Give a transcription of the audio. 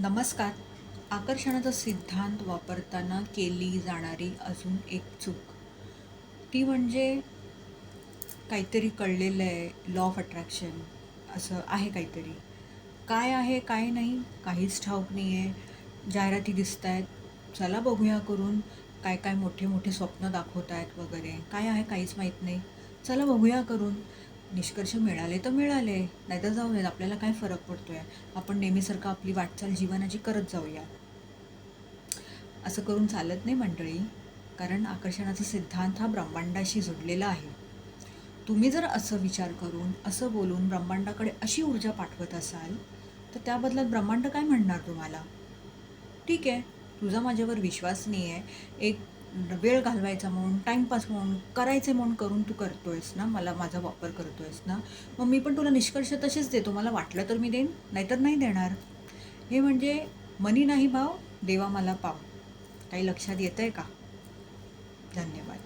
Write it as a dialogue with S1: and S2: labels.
S1: नमस्कार. आकर्षणाचा सिद्धांत वापरताना केली जाणारी अजून एक चूक. ती म्हणजे काहीतरी कळलेलं आहे लॉ ऑफ अट्रॅक्शन असं आहे काहीतरी. काय आहे काय नाही काहीच ठाऊक नाही आहे जाहिराती दिसत आहेत चला बघूया करून काय काय मोठे मोठे स्वप्न दाखवत आहेत वगैरे. काय आहे काहीच माहीत नाही. चला बघूया करून. निष्कर्ष मिळाले तर मिळाले. नाहीतर जाऊ देत आपल्याला काय फरक पडतो आहे आपण नेहमीसारखं आपली वाटचाल जीवनाची करत जाऊया. असं करून चालत नाही मंडळी. कारण आकर्षणाचा सिद्धांत हा ब्रह्मांडाशी जोडलेला आहे. तुम्ही जर असं विचार करून असं बोलून ब्रह्मांडाकडे अशी ऊर्जा पाठवत असाल तर त्या बदल्यात ब्रह्मांड काय म्हणणार तुम्हाला? ठीक आहे. तुझा माझ्यावर विश्वास नाही आहे एक वेळ घालवायचा म्हणून टाईमपास म्हणून करायचे म्हणून करून तू करतो आहेस ना? मला माझा वापर करतो आहेस ना? मग मी पण तुला निष्कर्ष तसेच देतो. मला वाटलं तर मी देईन नाहीतर नाही देणार. हे म्हणजे मनी नाही भाव देवा मला पाव. काही लक्षात येतं आहे का? धन्यवाद.